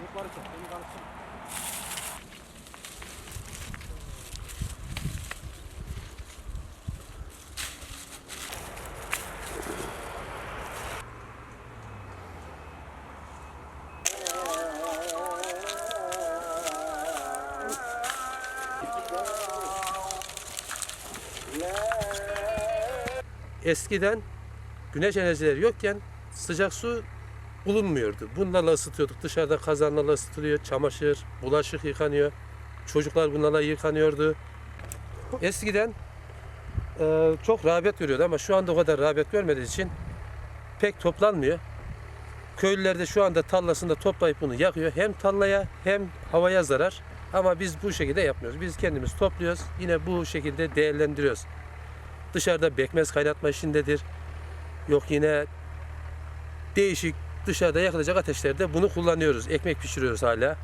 yukarı çek. Beni karıştırma. Eskiden güneş enerjileri yokken sıcak su bulunmuyordu. Bunlarla ısıtıyorduk. Dışarıda kazanlarla ısıtılıyor. Çamaşır, bulaşık yıkanıyor. Çocuklar bunlarla yıkanıyordu. Eskiden e, çok rağbet görüyordu ama şu anda o kadar rağbet görmediği için pek toplanmıyor. Köylüler de şu anda tarlasında toplayıp bunu yakıyor. Hem tarlaya hem havaya zarar. Ama biz bu şekilde yapmıyoruz. Biz kendimiz topluyoruz. Yine bu şekilde değerlendiriyoruz. Dışarıda bekmez kaynatma işindedir. Yok yine değişik dışarıda yakılacak ateşlerde bunu kullanıyoruz. Ekmek pişiriyoruz hala.